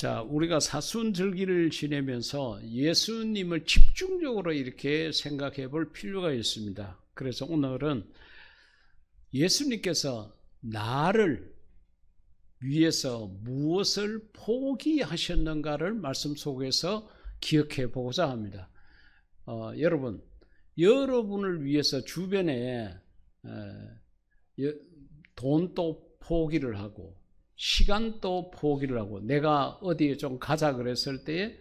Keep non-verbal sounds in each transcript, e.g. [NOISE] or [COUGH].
자, 우리가 사순절기를 지내면서 예수님을 집중적으로 이렇게 생각해 볼 필요가 있습니다. 그래서 오늘은 예수님께서 나를 위해서 무엇을 포기하셨는가를 말씀 속에서 기억해 보고자 합니다. 어, 여러분, 여러분을 위해서 주변에 에, 여- 돈도 포기를 하고 시간도 포기를 하고 내가 어디에 좀 가자 그랬을 때에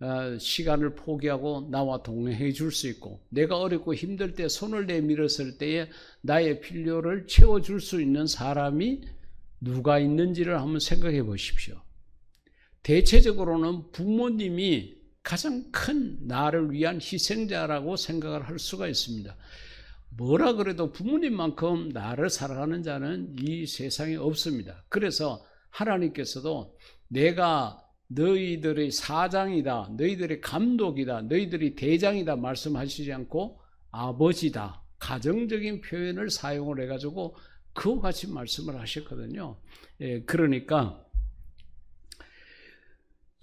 어, 시간을 포기하고 나와 동행해 줄 수 있고 내가 어렵고 힘들 때 손을 내밀었을 때에 나의 필요를 채워 줄 수 있는 사람이 누가 있는지를 한번 생각해 보십시오. 대체적으로는 부모님이 가장 큰 나를 위한 희생자라고 생각을 할 수가 있습니다. 뭐라 그래도 부모님만큼 나를 사랑하는 자는 이 세상에 없습니다. 그래서 하나님께서도 내가 너희들의 사장이다, 너희들의 감독이다, 너희들이 대장이다 말씀하시지 않고 아버지다, 가정적인 표현을 사용을 해가지고 그와 같이 말씀을 하셨거든요. 예, 그러니까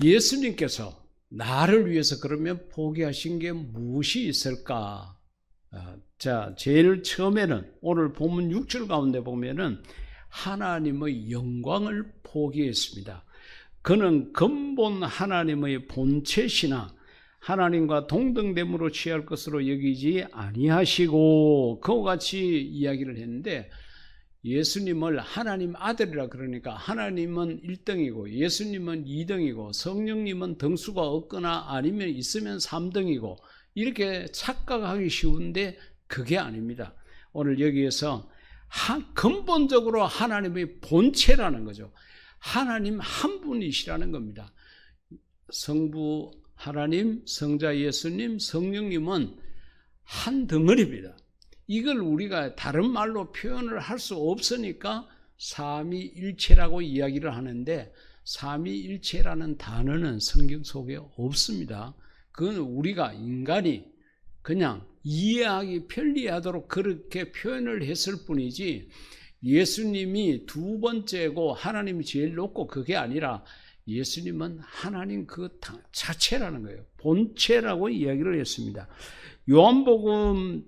예수님께서 나를 위해서 그러면 포기하신 게 무엇이 있을까? 아, 자, 제일 처음에는 오늘 본문 6절 가운데 보면은 하나님의 영광을 포기했습니다. 그는 근본 하나님의 본체시나 하나님과 동등됨으로 취할 것으로 여기지 아니하시고 그와 같이 이야기를 했는데 예수님을 하나님 아들이라 그러니까 하나님은 1등이고 예수님은 2등이고 성령님은 등수가 없거나 아니면 있으면 3등이고 이렇게 착각하기 쉬운데 그게 아닙니다. 오늘 여기에서 하, 근본적으로 하나님의 본체라는 거죠. 하나님 한 분이시라는 겁니다. 성부 하나님, 성자 예수님, 성령님은 한 덩어리입니다. 이걸 우리가 다른 말로 표현을 할 수 없으니까 삼위일체라고 이야기를 하는데 삼위일체라는 단어는 성경 속에 없습니다. 그건 우리가 인간이 그냥 이해하기 편리하도록 그렇게 표현을 했을 뿐이지 예수님이 두 번째고 하나님이 제일 높고 그게 아니라 예수님은 하나님 그 자체라는 거예요. 본체라고 이야기를 했습니다. 요한복음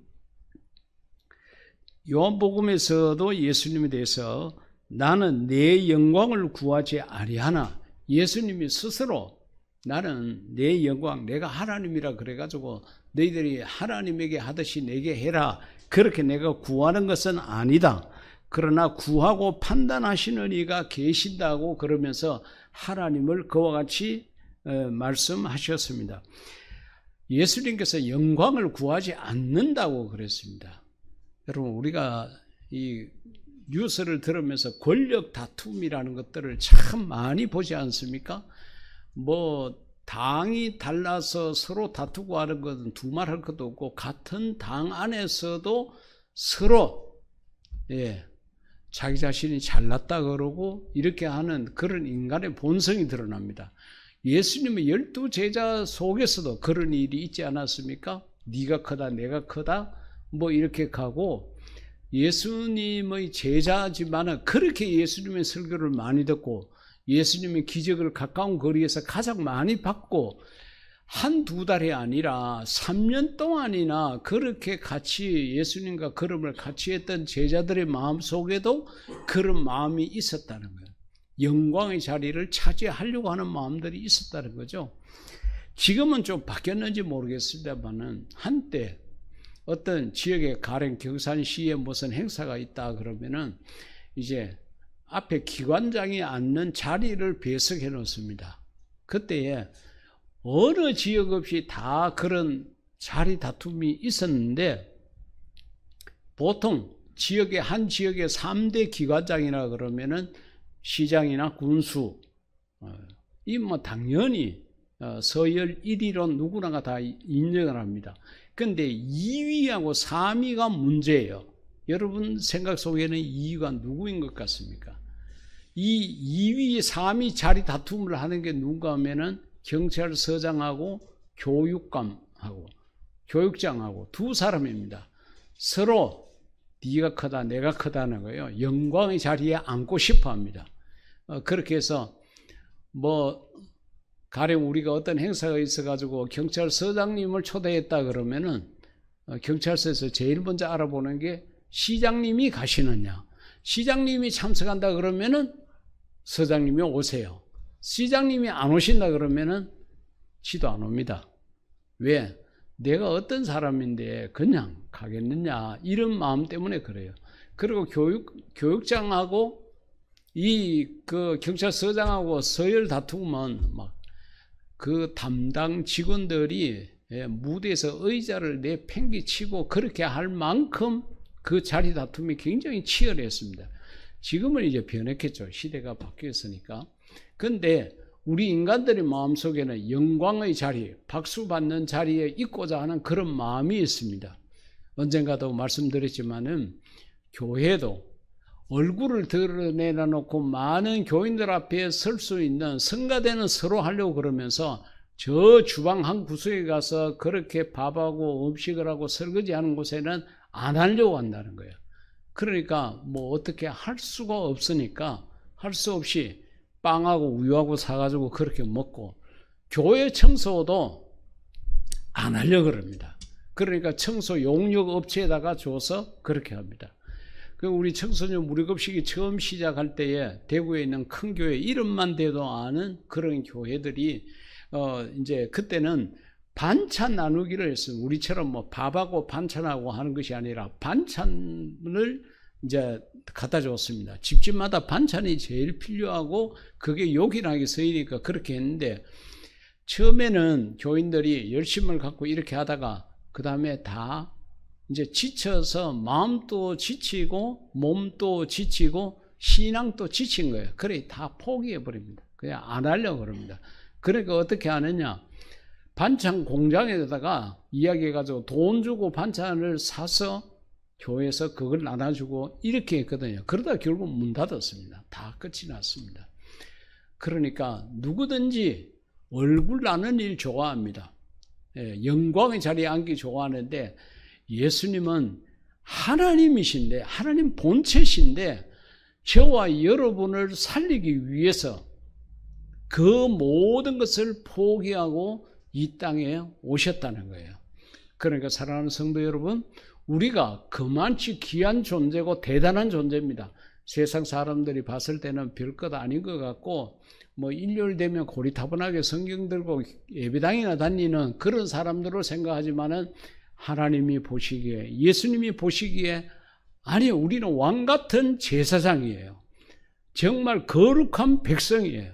요한복음에서도 예수님에 대해서 나는 내 영광을 구하지 아니하나 예수님이 스스로 나는 내 영광 내가 하나님이라 그래가지고 너희들이 하나님에게 하듯이 내게 해라 그렇게 내가 구하는 것은 아니다. 그러나 구하고 판단하시는 이가 계신다고 그러면서 하나님을 그와 같이 어, 말씀하셨습니다. 예수님께서 영광을 구하지 않는다고 그랬습니다. 여러분 우리가 이 뉴스를 들으면서 권력 다툼이라는 것들을 참 많이 보지 않습니까? 뭐 당이 달라서 서로 다투고 하는 것은 두말할 것도 없고 같은 당 안에서도 서로 예, 자기 자신이 잘났다 그러고 이렇게 하는 그런 인간의 본성이 드러납니다. 예수님의 열두 제자 속에서도 그런 일이 있지 않았습니까? 네가 크다 내가 크다 뭐 이렇게 가고 예수님의 제자지만은 그렇게 예수님의 설교를 많이 듣고 예수님의 기적을 가까운 거리에서 가장 많이 받고 한 두 달이 아니라 3년 동안이나 그렇게 같이 예수님과 걸음을 같이 했던 제자들의 마음 속에도 그런 마음이 있었다는 거예요. 영광의 자리를 차지하려고 하는 마음들이 있었다는 거죠. 지금은 좀 바뀌었는지 모르겠습니다만은 한때 어떤 지역에 가령 경산시에 무슨 행사가 있다 그러면은 이제 앞에 기관장이 앉는 자리를 배석해 놓습니다. 그때에 어느 지역 없이 다 그런 자리 다툼이 있었는데 보통 지역의 한 지역의 3대 기관장이라 그러면은 시장이나 군수 어, 이뭐 당연히 어, 서열 1위로 누구나가 다 인정을 합니다. 근데 2위하고 3위가 문제예요. 여러분 생각 속에는 2위가 누구인 것 같습니까? 이 2위, 3위 자리 다툼을 하는 게 누가 하면은 경찰서장하고 교육감하고 교육장하고 두 사람입니다. 서로 네가 크다, 내가 크다는 거예요. 영광의 자리에 앉고 싶어 합니다. 어, 그렇게 해서 뭐 가령 우리가 어떤 행사가 있어가지고 경찰서장님을 초대했다 그러면은 어, 경찰서에서 제일 먼저 알아보는 게 시장님이 가시느냐. 시장님이 참석한다 그러면은 서장님이 오세요. 시장님이 안 오신다 그러면은 지도 안 옵니다. 왜? 내가 어떤 사람인데 그냥 가겠느냐 이런 마음 때문에 그래요. 그리고 교육 교육장하고 이 그 경찰서장하고 서열 다투면 막그 담당 직원들이 예, 무대에서 의자를 내팽개치고 그렇게 할 만큼 그 자리 다툼이 굉장히 치열했습니다. 지금은 이제 변했겠죠. 시대가 바뀌었으니까. 근데 우리 인간들의 마음속에는 영광의 자리, 박수 받는 자리에 있고자 하는 그런 마음이 있습니다. 언젠가도 말씀드렸지만은 교회도 얼굴을 드러내놔 놓고 많은 교인들 앞에 설 수 있는 성가대는 서로 하려고 그러면서 저 주방 한 구석에 가서 그렇게 밥하고 음식을 하고 설거지 하는 곳에는 안 하려고 한다는 거예요. 그러니까 뭐 어떻게 할 수가 없으니까 할 수 없이 빵하고 우유하고 사가지고 그렇게 먹고 교회 청소도 안 하려고 그럽니다. 그러니까 청소 용역 업체에다가 줘서 그렇게 합니다. 그 우리 청소년 무료급식이 처음 시작할 때에 대구에 있는 큰 교회 이름만 대도 아는 그런 교회들이 어 이제 그때는 반찬 나누기를 했어요. 우리처럼 뭐 밥하고 반찬하고 하는 것이 아니라 반찬을 이제 갖다 줬습니다. 집집마다 반찬이 제일 필요하고 그게 요긴하게 쓰이니까 그렇게 했는데 처음에는 교인들이 열심을 갖고 이렇게 하다가 그 다음에 다 이제 지쳐서 마음도 지치고 몸도 지치고 신앙도 지친 거예요. 그래 다 포기해 버립니다. 그냥 안 하려고 그럽니다. 그러니까 어떻게 하느냐? 반찬 공장에다가 이야기해가지고 돈 주고 반찬을 사서 교회에서 그걸 나눠주고 이렇게 했거든요. 그러다 결국 문 닫았습니다. 다 끝이 났습니다. 그러니까 누구든지 얼굴 나는 일 좋아합니다. 예, 영광의 자리에 앉기 좋아하는데 예수님은 하나님이신데 하나님 본체신데 저와 여러분을 살리기 위해서 그 모든 것을 포기하고 이 땅에 오셨다는 거예요. 그러니까 사랑하는 성도 여러분, 우리가 그만치 귀한 존재고 대단한 존재입니다. 세상 사람들이 봤을 때는 별것 아닌 것 같고 뭐 일요일 되면 고리타분하게 성경 들고 예배당이나 다니는 그런 사람들로 생각하지만은 하나님이 보시기에 예수님이 보시기에 아니 우리는 왕 같은 제사장이에요. 정말 거룩한 백성이에요.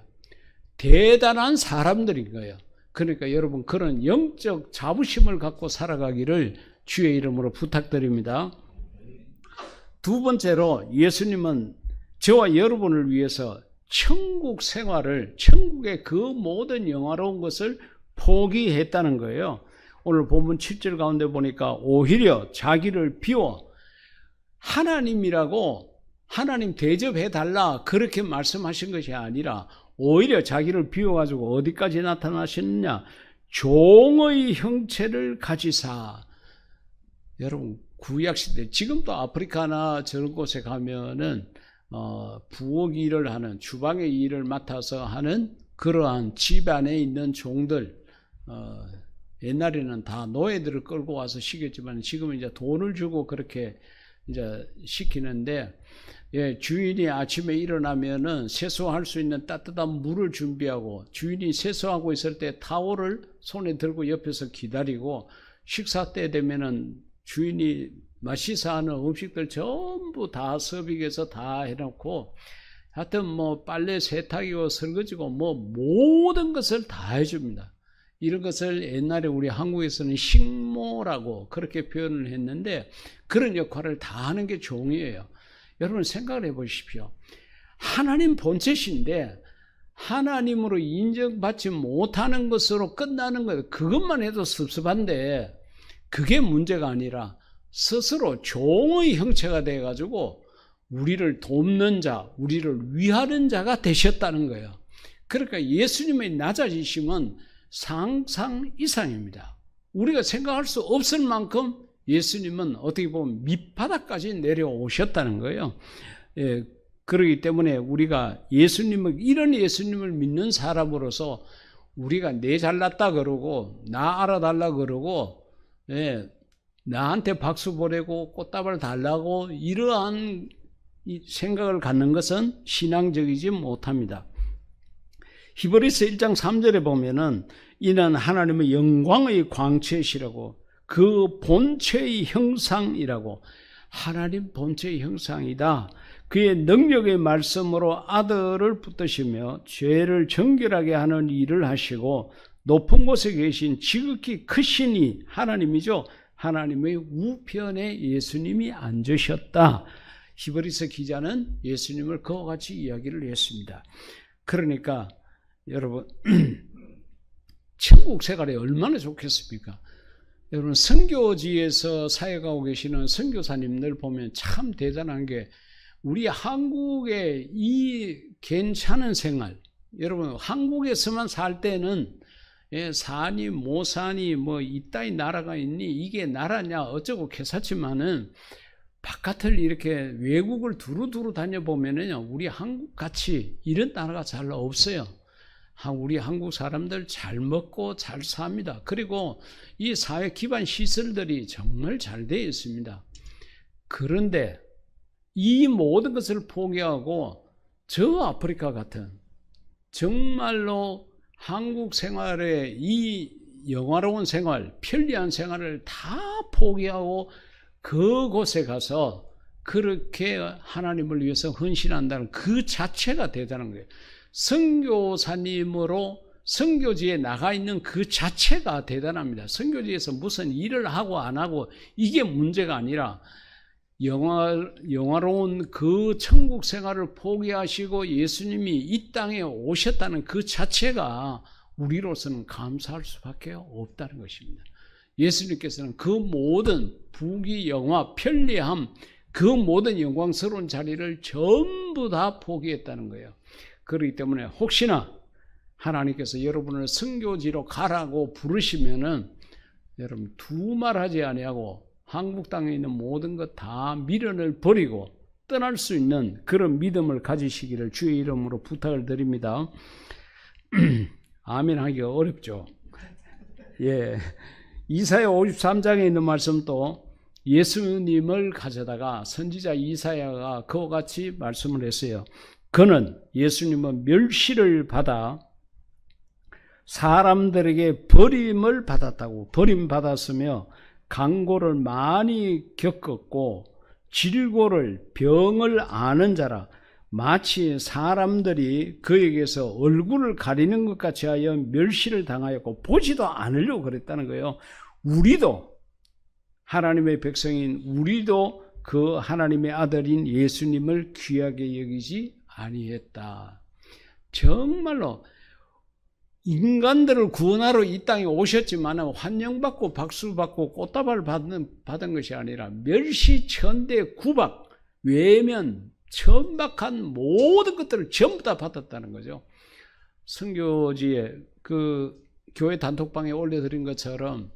대단한 사람들인 거예요. 그러니까 여러분 그런 영적 자부심을 갖고 살아가기를 주의 이름으로 부탁드립니다. 두 번째로 예수님은 저와 여러분을 위해서 천국 생활을 천국의 그 모든 영화로운 것을 포기했다는 거예요. 오늘 본문 7절 가운데 보니까 오히려 자기를 비워 하나님이라고 하나님 대접해 달라 그렇게 말씀하신 것이 아니라 오히려 자기를 비워가지고 어디까지 나타나시느냐. 종의 형체를 가지사. 여러분 구약 시대 지금도 아프리카나 저런 곳에 가면은 어, 부엌 일을 하는 주방의 일을 맡아서 하는 그러한 집 안에 있는 종들 어, 옛날에는 다 노예들을 끌고 와서 시켰지만 지금은 이제 돈을 주고 그렇게 이제 시키는데 예, 주인이 아침에 일어나면은 세수할 수 있는 따뜻한 물을 준비하고 주인이 세수하고 있을 때 타월을 손에 들고 옆에서 기다리고 식사 때 되면은 주인이 마시사하는 음식들 전부 다 서빙해서 다 해놓고 하여튼 뭐 빨래 세탁이고 설거지고 뭐 모든 것을 다 해줍니다. 이런 것을 옛날에 우리 한국에서는 식모라고 그렇게 표현을 했는데 그런 역할을 다 하는 게 종이에요. 여러분 생각을 해 보십시오. 하나님 본체신데 하나님으로 인정받지 못하는 것으로 끝나는 거예요. 그것만 해도 섭섭한데 그게 문제가 아니라 스스로 종의 형체가 돼 가지고 우리를 돕는 자, 우리를 위하는 자가 되셨다는 거예요. 그러니까 예수님의 낮아지심은 상상 이상입니다. 우리가 생각할 수 없을 만큼 예수님은 어떻게 보면 밑바닥까지 내려오셨다는 거예요. 예, 그러기 때문에 우리가 예수님을, 이런 예수님을 믿는 사람으로서 우리가 내 잘났다 그러고 나 알아달라 그러고 예, 나한테 박수 보내고 꽃다발 달라고 이러한 이 생각을 갖는 것은 신앙적이지 못합니다. 히브리서 1장 3절에 보면은 이는 하나님의 영광의 광채시라고 그 본체의 형상이라고 하나님 본체의 형상이다. 그의 능력의 말씀으로 아들을 붙드시며 죄를 정결하게 하는 일을 하시고 높은 곳에 계신 지극히 크시니 하나님이죠. 하나님의 우편에 예수님이 앉으셨다. 히브리서 기자는 예수님을 그와 같이 이야기를 했습니다. 그러니까 여러분 [CLEARS THROAT] 천국 생활이 얼마나 좋겠습니까? 여러분 선교지에서 사역하고 계시는 선교사님들 보면 참 대단한 게 우리 한국의 이 괜찮은 생활 여러분 한국에서만 살 때는 예, 사니 못 사니 뭐 이따위 나라가 있니 이게 나라냐 어쩌고 개사치만은 바깥을 이렇게 외국을 두루두루 다녀보면은요 우리 한국 같이 이런 나라가 잘 없어요. 우리 한국 사람들 잘 먹고 잘 삽니다. 그리고 이 사회 기반 시설들이 정말 잘 되어 있습니다. 그런데 이 모든 것을 포기하고 저 아프리카 같은 정말로 한국 생활의 이 영화로운 생활, 편리한 생활을 다 포기하고 그곳에 가서 그렇게 하나님을 위해서 헌신한다는 그 자체가 대단한 거예요. 선교사님으로 선교지에 나가 있는 그 자체가 대단합니다. 선교지에서 무슨 일을 하고 안 하고 이게 문제가 아니라 영화, 영화로운 그 천국 생활을 포기하시고 예수님이 이 땅에 오셨다는 그 자체가 우리로서는 감사할 수밖에 없다는 것입니다. 예수님께서는 그 모든 부귀, 영화, 편리함, 그 모든 영광스러운 자리를 전부 다 포기했다는 거예요. 그렇기 때문에 혹시나 하나님께서 여러분을 성교지로 가라고 부르시면은 여러분 두말 하지 아니하고 한국 땅에 있는 모든 것 다 미련을 버리고 떠날 수 있는 그런 믿음을 가지시기를 주의 이름으로 부탁을 드립니다. [CLEARS THROAT] 아멘 하기가 어렵죠. 예. 이사야 53장에 있는 말씀도 예수님을 가져다가 선지자 이사야가 그와 같이 말씀을 했어요. 그는 예수님은 멸시를 받아 사람들에게 버림을 받았다고 버림받았으며 강고를 많이 겪었고 질고를 병을 아는 자라 마치 사람들이 그에게서 얼굴을 가리는 것 같이 하여 멸시를 당하였고 보지도 않으려고 그랬다는 거예요. 우리도 하나님의 백성인 우리도 그 하나님의 아들인 예수님을 귀하게 여기지 아니했다. 정말로 인간들을 구원하러 이 땅에 오셨지만 환영받고 박수받고 꽃다발 받는, 받은 것이 아니라 멸시천대 구박, 외면, 천박한 모든 것들을 전부 다 받았다는 거죠. 성교지에 그 교회 단톡방에 올려드린 것처럼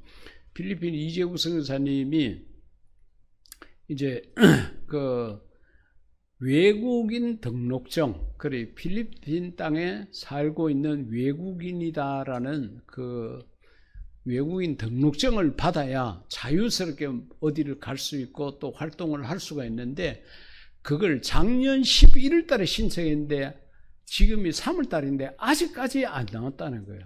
필리핀 이재우 선교사님이 이제 [CLEARS THROAT] 그 외국인 등록증, 그래 필리핀 땅에 살고 있는 외국인이다라는 그 외국인 등록증을 받아야 자유스럽게 어디를 갈 수 있고 또 활동을 할 수가 있는데 그걸 작년 11월 달에 신청했는데 지금이 3월 달인데 아직까지 안 나왔다는 거예요.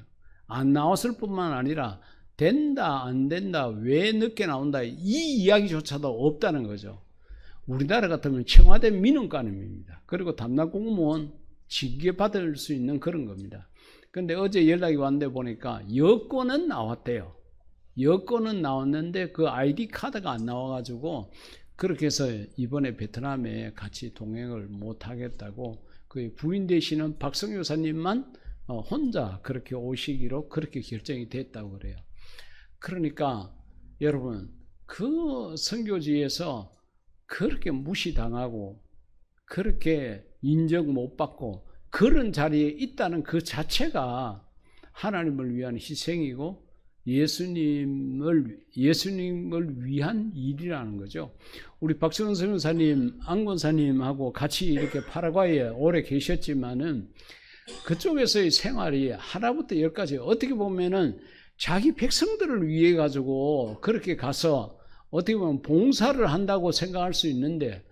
안 나왔을 뿐만 아니라 된다, 안 된다, 왜 늦게 나온다, 이 이야기조차도 없다는 거죠. 우리나라 같으면 청와대 민원관입니다. 그리고 담당 공무원 징계 받을 수 있는 그런 겁니다. 근데 어제 연락이 왔는데 보니까 여권은 나왔대요. 여권은 나왔는데 그 아이디 카드가 안 나와가지고 그렇게 해서 이번에 베트남에 같이 동행을 못 하겠다고 그 부인 되시는 박성효 사님만 어, 혼자 그렇게 오시기로 그렇게 결정이 됐다고 그래요. 그러니까 여러분 그 선교지에서 그렇게 무시당하고 그렇게 인정 못 받고 그런 자리에 있다는 그 자체가 하나님을 위한 희생이고 예수님을 예수님을 위한 일이라는 거죠. 우리 박성은 선교사님, 안권사님하고 같이 이렇게 파라과이에 오래 계셨지만은 그쪽에서의 생활이 하나부터 열까지 어떻게 보면은 자기 백성들을 위해 가지고 그렇게 가서 어떻게 보면 봉사를 한다고 생각할 수 있는데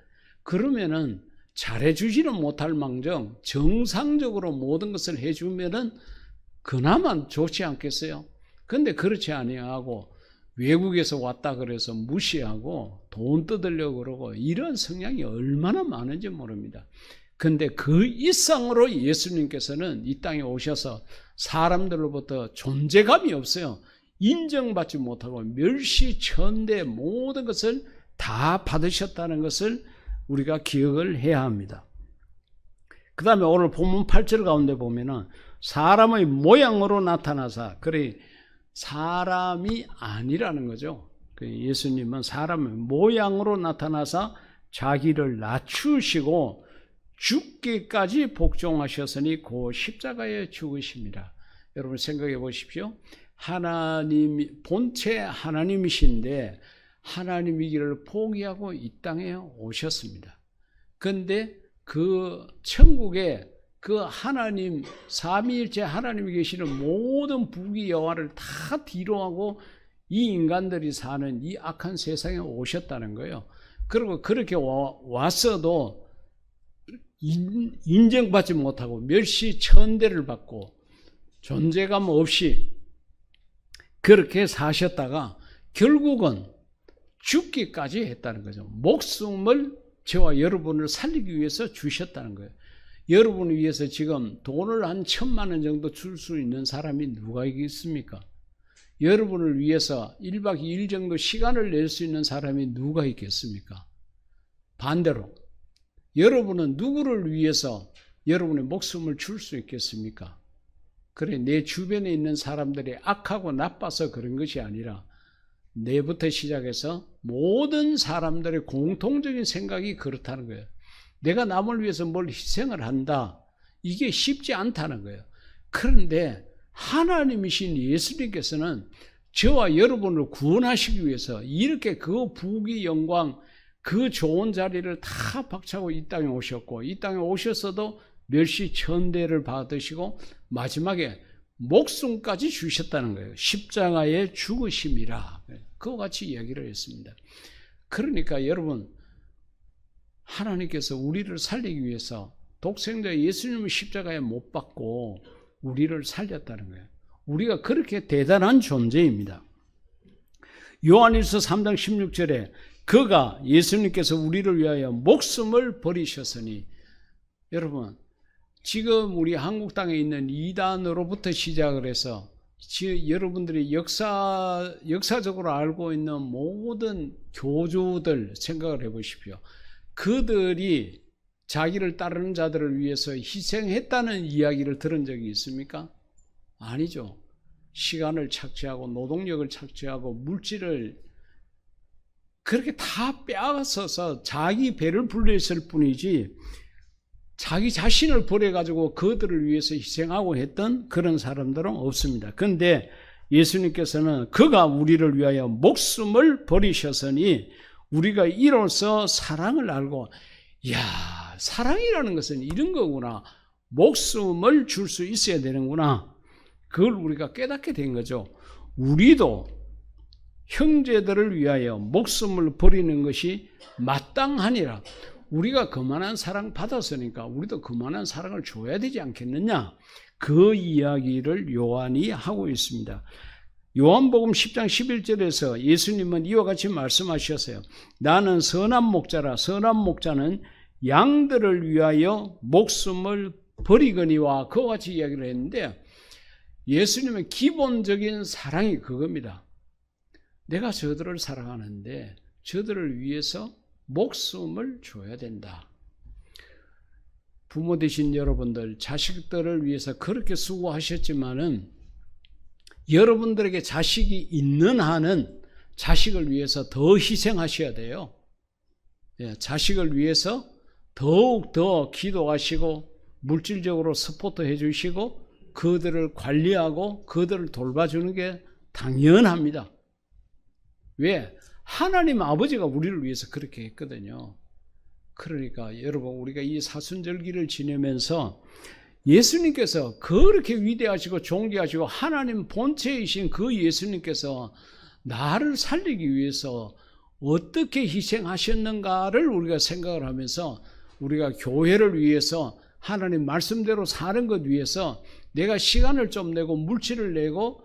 그러면은 잘해주지는 못할 망정 정상적으로 모든 것을 해주면은 그나마 좋지 않겠어요? 근데 그렇지 아니하고 외국에서 왔다 그래서 무시하고 돈 뜯으려고 그러고 이런 성향이 얼마나 많은지 모릅니다. 근데 그 이상으로 예수님께서는 이 땅에 오셔서 사람들로부터 존재감이 없어요. 인정받지 못하고 멸시, 천대 모든 것을 다 받으셨다는 것을 우리가 기억을 해야 합니다. 그 다음에 오늘 본문 8절 가운데 보면은 사람의 모양으로 나타나사, 그래, 사람이 아니라는 거죠. 그 예수님은 사람의 모양으로 나타나사 자기를 낮추시고 죽기까지 복종하셨으니 고 십자가에 죽으십니다. 여러분 생각해 보십시오. 하나님 본체 하나님이신데 하나님이기를 포기하고 이 땅에 오셨습니다. 근데 그 천국에 그 하나님 삼위일체 하나님이 계시는 모든 부귀 영화를 다 뒤로하고 이 인간들이 사는 이 악한 세상에 오셨다는 거예요. 그리고 그렇게 와, 왔어도 인, 인정받지 못하고 멸시 천대를 받고 존재감 없이 그렇게 사셨다가 결국은 죽기까지 했다는 거죠. 목숨을 저와 여러분을 살리기 위해서 주셨다는 거예요. 여러분을 위해서 지금 돈을 한 천만 원 정도 줄 수 있는 사람이 누가 있겠습니까? 여러분을 위해서 1박 2일 정도 시간을 낼 수 있는 사람이 누가 있겠습니까? 반대로 여러분은 누구를 위해서 여러분의 목숨을 줄 수 있겠습니까? 그래, 내 주변에 있는 사람들이 악하고 나빠서 그런 것이 아니라 내부터 시작해서 모든 사람들의 공통적인 생각이 그렇다는 거예요. 내가 남을 위해서 뭘 희생을 한다. 이게 쉽지 않다는 거예요. 그런데 하나님이신 예수님께서는 저와 여러분을 구원하시기 위해서 이렇게 그 부귀 영광 그 좋은 자리를 다 박차고 이 땅에 오셨고 이 땅에 오셨어도 멸시 천대를 받으시고 마지막에 목숨까지 주셨다는 거예요. 십자가에 죽으심이라. 그와 같이 이야기를 했습니다. 그러니까 여러분 하나님께서 우리를 살리기 위해서 독생자 예수님을 십자가에 못 박고 우리를 살렸다는 거예요. 우리가 그렇게 대단한 존재입니다. 요한일서 3장 16절에 그가 예수님께서 우리를 위하여 목숨을 버리셨으니 여러분 지금 우리 한국 땅에 있는 이단으로부터 시작을 해서 여러분들이 역사 역사적으로 알고 있는 모든 교주들 생각을 해보십시오. 그들이 자기를 따르는 자들을 위해서 희생했다는 이야기를 들은 적이 있습니까? 아니죠. 시간을 착취하고 노동력을 착취하고 물질을 그렇게 다 빼앗아서 자기 배를 불렸을 뿐이지 자기 자신을 버려가지고 그들을 위해서 희생하고 했던 그런 사람들은 없습니다. 그런데 예수님께서는 그가 우리를 위하여 목숨을 버리셨으니 우리가 이로써 사랑을 알고, 야 사랑이라는 것은 이런 거구나. 목숨을 줄 수 있어야 되는구나. 그걸 우리가 깨닫게 된 거죠. 우리도 형제들을 위하여 목숨을 버리는 것이 마땅하니라. 우리가 그만한 사랑 받았으니까 우리도 그만한 사랑을 줘야 되지 않겠느냐? 그 이야기를 요한이 하고 있습니다. 요한복음 10장 11절에서 예수님은 이와 같이 말씀하셨어요. 나는 선한 목자라 선한 목자는 양들을 위하여 목숨을 버리거니와 그와 같이 이야기를 했는데 예수님의 기본적인 사랑이 그겁니다. 내가 저들을 사랑하는데 저들을 위해서 목숨을 줘야 된다. 부모 되신 여러분들, 자식들을 위해서 그렇게 수고하셨지만은 여러분들에게 자식이 있는 한은 자식을 위해서 더 희생하셔야 돼요. 예, 자식을 위해서 더욱 더 기도하시고 물질적으로 서포트 해주시고 그들을 관리하고 그들을 돌봐주는 게 당연합니다. 왜? 하나님 아버지가 우리를 위해서 그렇게 했거든요. 그러니까 여러분 우리가 이 사순절기를 지내면서 예수님께서 그렇게 위대하시고 존귀하시고 하나님 본체이신 그 예수님께서 나를 살리기 위해서 어떻게 희생하셨는가를 우리가 생각을 하면서 우리가 교회를 위해서 하나님 말씀대로 사는 것 위해서 내가 시간을 좀 내고 물질을 내고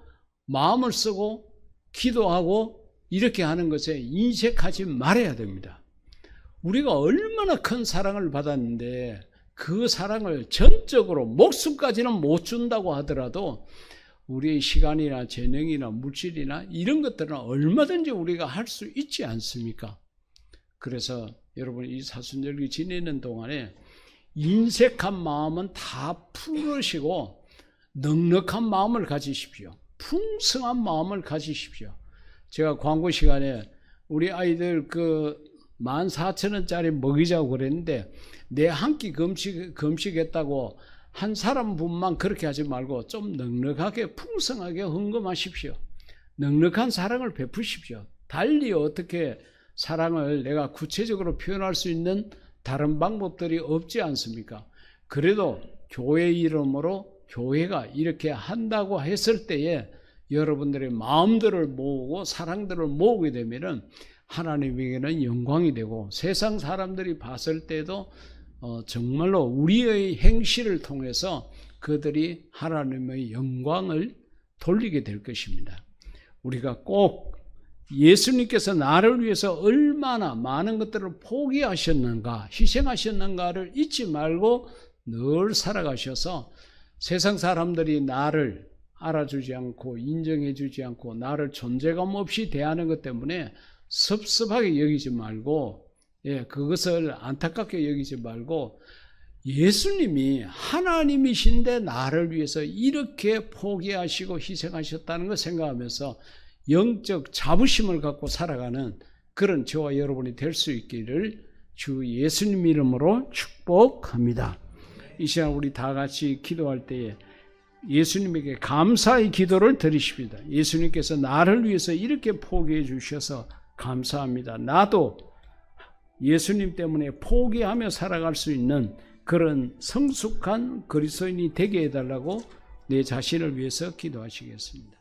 마음을 쓰고 기도하고 이렇게 하는 것에 인색하지 말아야 됩니다. 우리가 얼마나 큰 사랑을 받았는데 그 사랑을 전적으로 목숨까지는 못 준다고 하더라도 우리의 시간이나 재능이나 물질이나 이런 것들은 얼마든지 우리가 할 수 있지 않습니까? 그래서 여러분 이 사순절기 지내는 동안에 인색한 마음은 다 풀으시고 넉넉한 마음을 가지십시오. 풍성한 마음을 가지십시오. 제가 광고 시간에 우리 아이들 그 14,000원짜리 먹이자고 그랬는데 내 한 끼 금식, 금식했다고 한 사람 분만 그렇게 하지 말고 좀 넉넉하게 풍성하게 헌금하십시오. 넉넉한 사랑을 베푸십시오. 달리 어떻게 사랑을 내가 구체적으로 표현할 수 있는 다른 방법들이 없지 않습니까? 그래도 교회 이름으로 교회가 이렇게 한다고 했을 때에 여러분들의 마음들을 모으고 사랑들을 모으게 되면은 하나님에게는 영광이 되고 세상 사람들이 봤을 때도 어, 정말로 우리의 행실을 통해서 그들이 하나님의 영광을 돌리게 될 것입니다. 우리가 꼭 예수님께서 나를 위해서 얼마나 많은 것들을 포기하셨는가, 희생하셨는가를 잊지 말고 늘 살아가셔서 세상 사람들이 나를 알아주지 않고 인정해주지 않고 나를 존재감 없이 대하는 것 때문에 섭섭하게 여기지 말고 예, 그것을 안타깝게 여기지 말고 예수님이 하나님이신데 나를 위해서 이렇게 포기하시고 희생하셨다는 걸 생각하면서 영적 자부심을 갖고 살아가는 그런 저와 여러분이 될 수 있기를 주 예수님 이름으로 축복합니다. 이 시간 우리 다 같이 기도할 때에 예수님에게 감사의 기도를 드리십니다. 예수님께서 나를 위해서 이렇게 포기해 주셔서 감사합니다. 나도 예수님 때문에 포기하며 살아갈 수 있는 그런 성숙한 그리스도인이 되게 해달라고 내 자신을 위해서 기도하시겠습니다.